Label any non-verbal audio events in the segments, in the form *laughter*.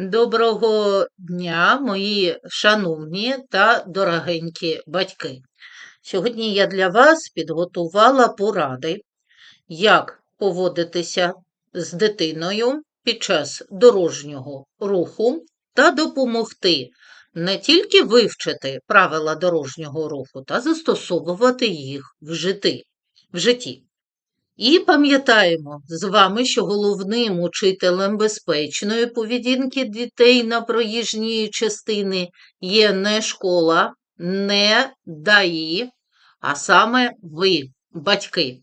Доброго дня, мої шановні та дорогенькі батьки. Сьогодні я для вас підготувала поради, як поводитися з дитиною під час дорожнього руху та допомогти не тільки вивчити правила дорожнього руху та застосовувати їх в житті. І пам'ятаємо з вами, що головним учителем безпечної поведінки дітей на проїжджій частини є не школа, не ДАІ, а саме ви, батьки.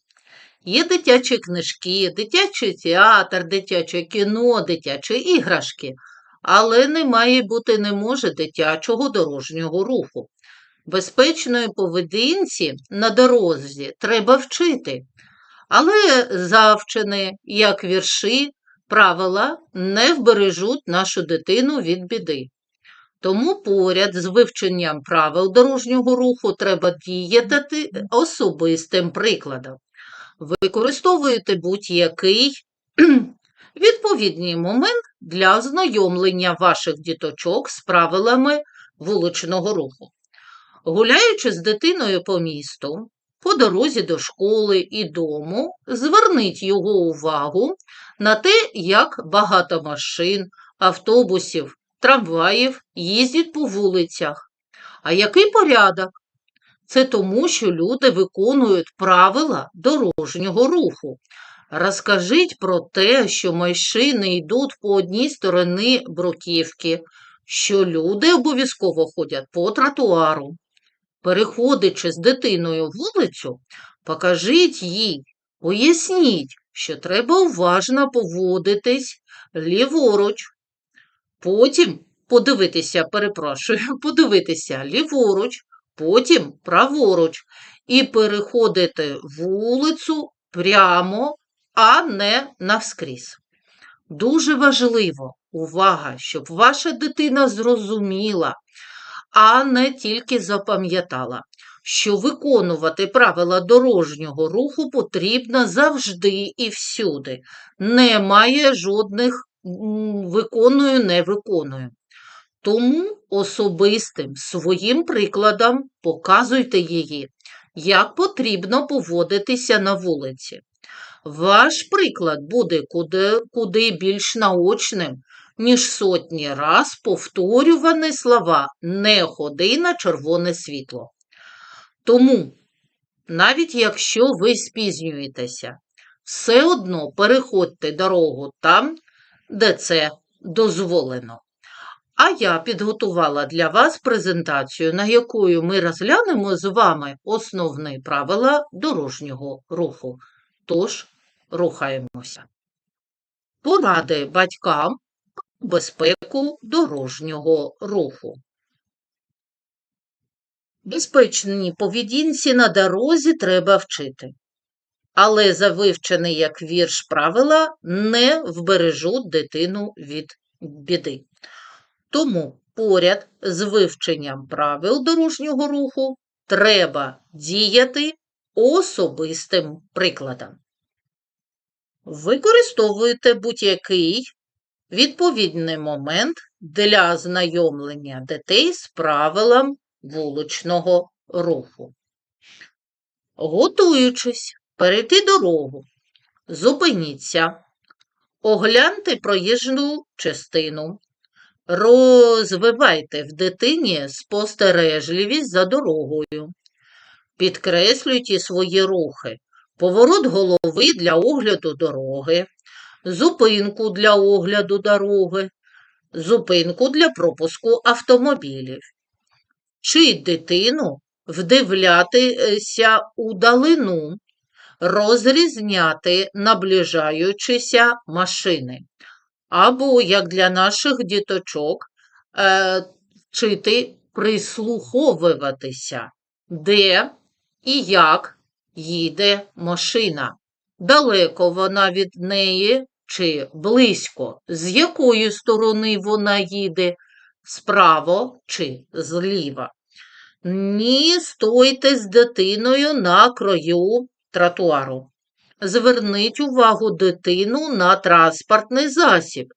Є дитячі книжки, дитячий театр, дитяче кіно, дитячі іграшки, але не має бути не може дитячого дорожнього руху. Безпечної поведінці на дорозі треба вчити. Але завчені, як вірші, правила не вбережуть нашу дитину від біди. Тому поряд з вивченням правил дорожнього руху треба діяти особистим прикладом. Використовуєте будь-який *clears throat* відповідний момент для ознайомлення ваших діточок з правилами вуличного руху. Гуляючи з дитиною по місту, по дорозі до школи і дому, зверніть його увагу на те, як багато машин, автобусів, трамваїв їздять по вулицях. А який порядок? Це тому, що люди виконують правила дорожнього руху. Розкажіть про те, що машини йдуть по одній стороні бруківки, що люди обов'язково ходять по тротуару. Переходячи з дитиною вулицю, покажіть їй, поясніть, що треба уважно поводитись ліворуч. Потім подивитися, перепрошую, *laughs* подивитися ліворуч, потім праворуч і переходити вулицю прямо, а не навскрізь. Дуже важливо, увага, щоб ваша дитина зрозуміла, а не тільки запам'ятала, що виконувати правила дорожнього руху потрібно завжди і всюди. Немає жодних виконую, не виконую. Тому особистим своїм прикладом показуйте її, як потрібно поводитися на вулиці. Ваш приклад буде куди, куди більш наочним, ніж сотні раз повторювані слова не ходи на червоне світло. Тому, навіть якщо ви спізнюєтеся, все одно переходьте дорогу там, де це дозволено. А я підготувала для вас презентацію, на якою ми розглянемо з вами основні правила дорожнього руху. Тож, рухаємося. Поради батькам безпеку дорожнього руху. Безпечній поведінці на дорозі треба вчити, але за вивчений як вірш правила не вбережуть дитину від біди. Тому поряд з вивченням правил дорожнього руху треба діяти особистим прикладом. Використовуйте будь-який відповідний момент для знайомлення дітей з правилам вуличного руху. Готуючись перейти дорогу, зупиніться, огляньте проїжджу частину, розвивайте в дитині спостережливість за дорогою, підкреслюйте свої рухи, поворот голови для огляду дороги, зупинку для огляду дороги, зупинку для пропуску автомобілів. Вчить дитину вдивлятися у далину, розрізняти наближаючися машини. Або, як для наших діточок, е, вчити прислуховуватися, де і як їде машина. Далеко вона від неї чи близько, з якої сторони вона їде, справа чи зліва. Ні, стойте з дитиною на краю тротуару. Зверніть увагу дитину на транспортний засіб,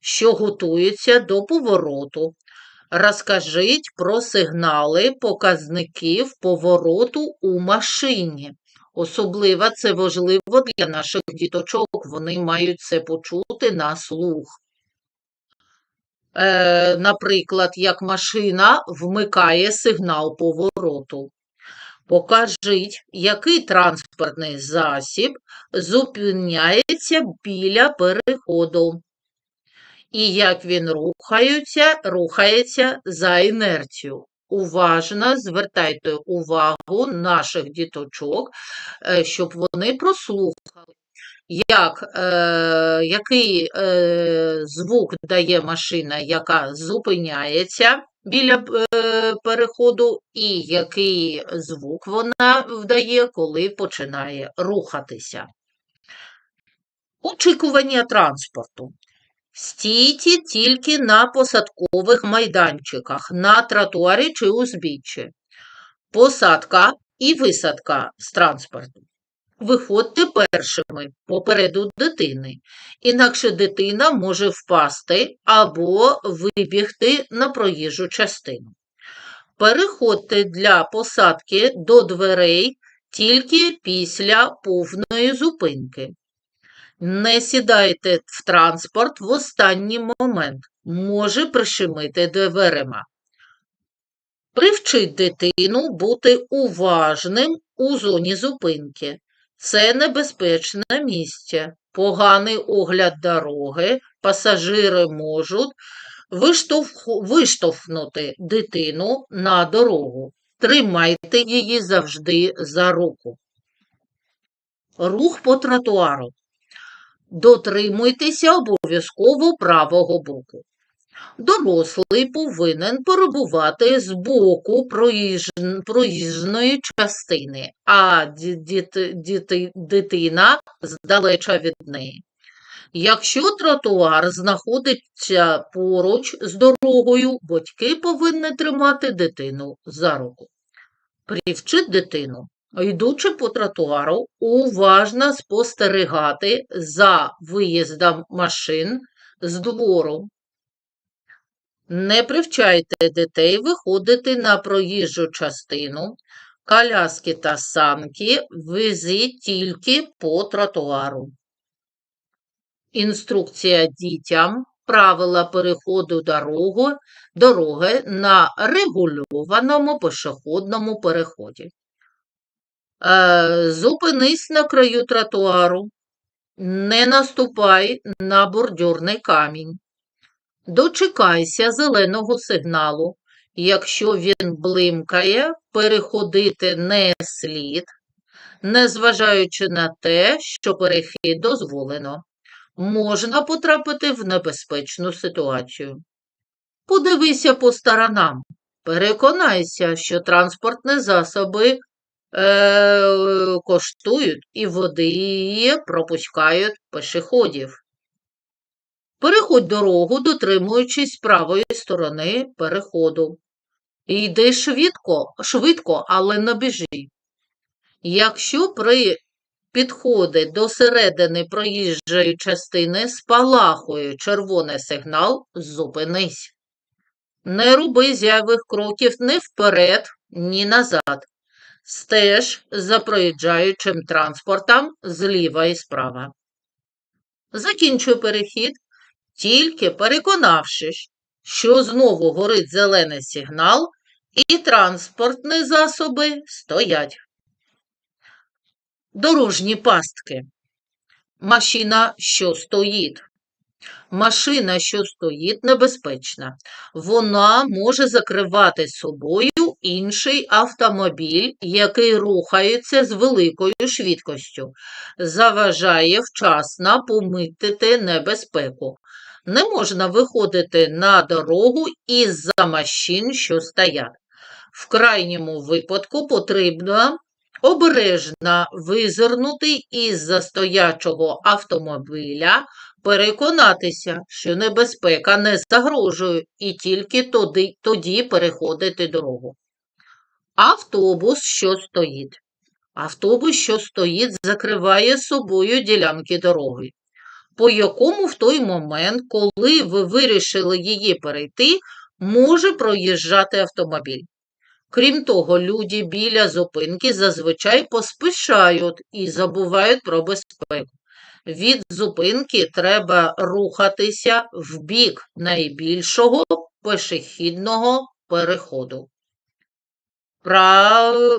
що готується до повороту. Розкажіть про сигнали показників повороту у машині. Особливо це важливо для наших діточок, вони мають це почути на слух. Е, наприклад, як машина вмикає сигнал повороту. Покажіть, який транспортний засіб зупиняється біля переходу. І як він рухається, рухається за інерцією. Уважно звертайте увагу наших діточок, е, щоб вони прослухали, як, е, який е, звук дає машина, яка зупиняється біля е, переходу, і який звук вона вдає, коли починає рухатися. Очікування транспорту. Стійте тільки на посадкових майданчиках, на тротуарі чи узбіччі. Посадка і висадка з транспорту. Виходьте першими попереду дитини, інакше дитина може впасти або вибігти на проїжджу частину. Переходьте для посадки до дверей тільки після повної зупинки. Не сідайте в транспорт в останній момент, може прищемити дверима. Привчіть дитину бути уважним у зоні зупинки. Це небезпечне місце, поганий огляд дороги, пасажири можуть виштовхнути дитину на дорогу. Тримайте її завжди за руку. Рух по тротуару. Дотримуйтеся обов'язково правого боку. Дорослий повинен перебувати з боку проїж- проїжджої частини, а ді- діти- діти- дитина здалеча від неї. Якщо тротуар знаходиться поруч з дорогою, батьки повинні тримати дитину за руку. Привчіть дитину, йдучи по тротуару, уважно спостерігати за виїздом машин з двору. Не привчайте дітей виходити на проїжджу частину, коляски та санки везіть тільки по тротуару. Інструкція дітям, правила переходу дорогу, дороги на регульованому пішохідному переході. Е, зупинись на краю тротуару, не наступай на бордюрний камінь. Дочекайся зеленого сигналу. Якщо він блимкає, переходити не слід, незважаючи на те, що перехід дозволено. Можна потрапити в небезпечну ситуацію. Подивися по сторонам. Переконайся, що транспортні засоби е, коштують і водії пропускають пешеходів. Переходь дорогу, дотримуючись правої сторони переходу. Йди швидко, швидко, але не біжи. Якщо при підході до середини проїжджої частини спалахує червоний сигнал, зупинись. Не роби зайвих кроків ні вперед, ні назад. Стеж за проїжджаючим транспортом зліва і справа. Закінчуй перехід, тільки переконавшись, що знову горить зелений сигнал і транспортні засоби стоять. Дорожні пастки. Машина, що стоїть. Машина, що стоїть, небезпечна. Вона може закривати собою інший автомобіль, який рухається з великою швидкістю, заважає вчасно помітити небезпеку. Не можна виходити на дорогу із-за машин, що стоять. В крайньому випадку потрібно обережно визирнути із-за стоячого автомобіля, переконатися, що небезпека не загрожує, і тільки тоді, тоді переходити дорогу. Автобус, що стоїть. Автобус, що стоїть, закриває собою ділянки дороги. по якому в той момент, коли ви вирішили її перейти, може проїжджати автомобіль. Крім того, люди біля зупинки зазвичай поспішають і забувають про безпеку. Від зупинки треба рухатися в бік найбільшого пешехідного переходу.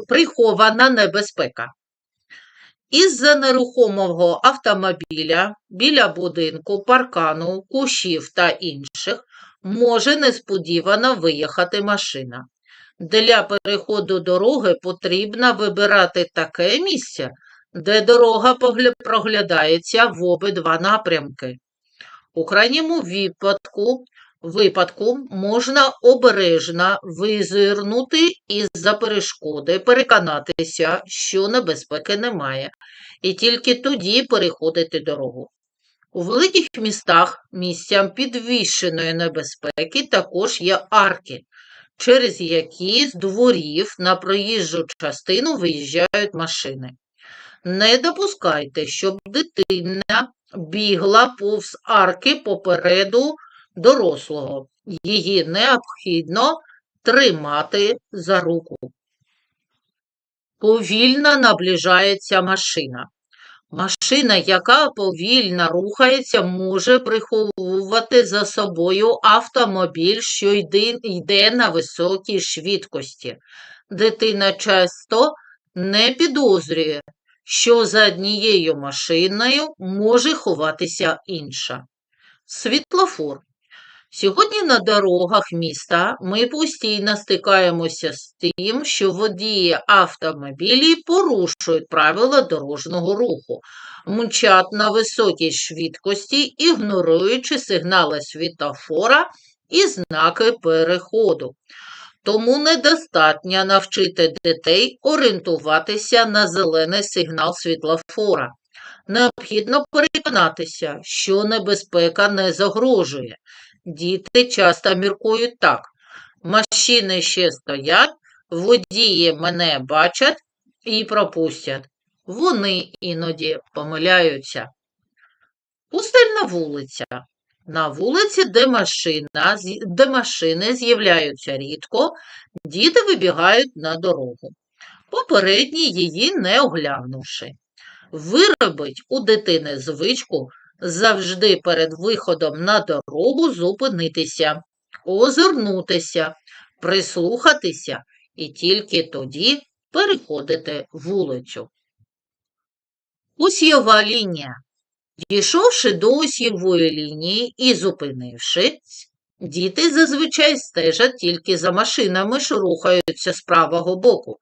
Прихована небезпека. Із-за нерухомого автомобіля біля будинку, паркану, кущів та інших може несподівано виїхати машина. Для переходу дороги потрібно вибирати таке місце, де дорога проглядається в обидва напрямки. У крайньому випадку, випадку можна обережно визирнути із-за перешкоди, переконатися, що небезпеки немає, і тільки тоді переходити дорогу. У великих містах місцям підвищеної небезпеки також є арки, через які з дворів на проїжджу частину виїжджають машини. Не допускайте, щоб дитина бігла повз арки попереду дорослого. Її необхідно тримати за руку. Повільно наближається машина. Машина, яка повільно рухається, може приховувати за собою автомобіль, що йде, йде на високій швидкості. Дитина часто не підозрює, що за однією машиною може ховатися інша. Світлофор. Сьогодні на дорогах міста ми постійно стикаємося з тим, що водії автомобілів порушують правила дорожнього руху, мчать на високій швидкості, ігноруючи сигнали світлофора і знаки переходу. Тому недостатньо навчити дітей орієнтуватися на зелений сигнал світлофора. Необхідно переконатися, що небезпека не загрожує. Діти часто міркують так. Машини ще стоять, водії мене бачать і пропустять. Вони іноді помиляються. Пустельна вулиця. На вулиці, де, машина, де машини з'являються рідко, діти вибігають на дорогу, попередні її не оглянувши. Виробить у дитини звичку завжди перед виходом на дорогу зупинитися, озирнутися, прислухатися і тільки тоді переходити вулицю. Осьєва лінія. Дійшовши до осьєвої лінії і зупинившись, діти зазвичай стежать тільки за машинами, що рухаються з правого боку,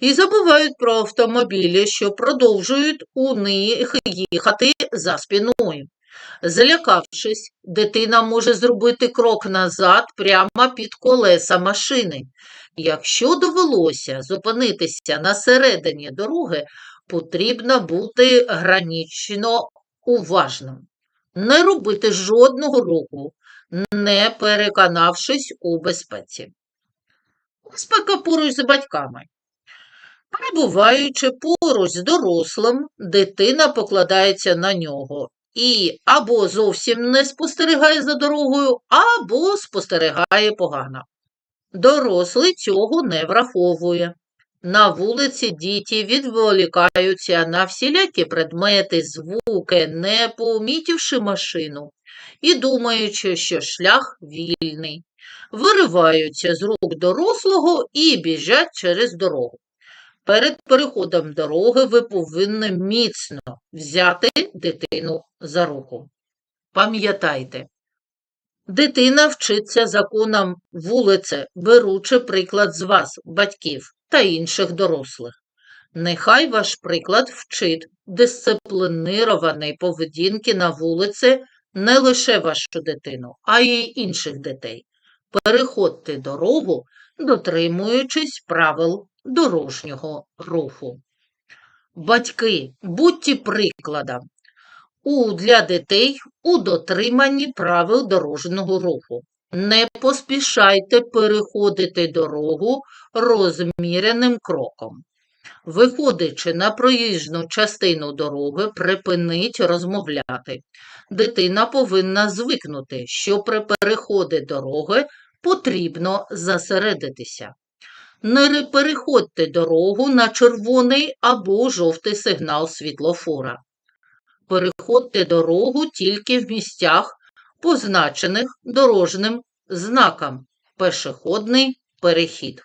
і забувають про автомобілі, що продовжують у них їхати за спиною. Злякавшись, дитина може зробити крок назад прямо під колеса машини. Якщо довелося зупинитися на середині дороги, потрібно бути гранічно уважним, не робити жодного руху, не переконавшись у безпеці. Безпека поруч з батьками. Перебуваючи поруч з дорослим, дитина покладається на нього і або зовсім не спостерігає за дорогою, або спостерігає погано. Дорослий цього не враховує. На вулиці діти відволікаються на всілякі предмети, звуки, не помітивши машину і думаючи, що шлях вільний, вириваються з рук дорослого і біжать через дорогу. Перед переходом дороги ви повинні міцно взяти дитину за руку. Пам'ятайте, дитина вчиться законам вулиці, беручи приклад з вас, батьків та інших дорослих. Нехай ваш приклад вчить дисциплінованої поведінки на вулиці не лише вашу дитину, а й інших дітей. Переходьте дорогу, дотримуючись правил дорожнього руху. Батьки, будьте прикладом у, для дітей у дотриманні правил дорожнього руху. Не поспішайте переходити дорогу розміреним кроком. Виходячи на проїжджу частину дороги, припиніть розмовляти. дитина повинна звикнути, що при переході дороги потрібно засередитися. Не переходьте дорогу на червоний або жовтий сигнал світлофора. Переходьте дорогу тільки в місцях, позначених дорожним знаком пешеходний перехід.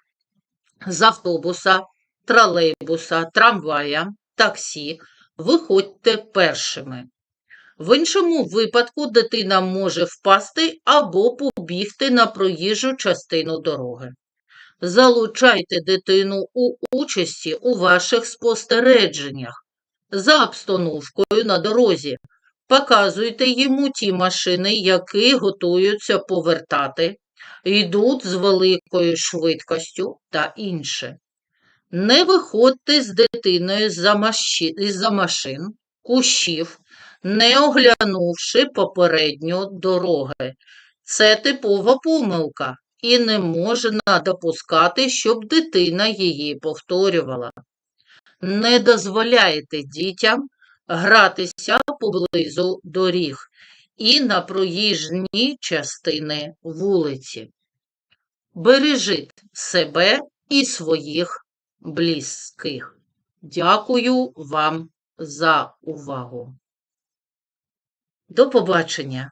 З автобуса, тролейбуса, трамвая, таксі виходьте першими. В іншому випадку дитина може впасти або побігти на проїжджу частину дороги. Залучайте дитину у участі у ваших спостереженнях за обстановкою на дорозі. Показуйте йому ті машини, які готуються повертати, йдуть з великою швидкістю та інше. Не виходьте з дитиною з-за машин, кущів, не оглянувши попередньо дороги. Це типова помилка, і не можна допускати, щоб дитина її повторювала. Не дозволяйте дітям гратися поблизу доріг і на проїжджні частини вулиці. Бережіть себе і своїх близьких. Дякую вам за увагу. До побачення!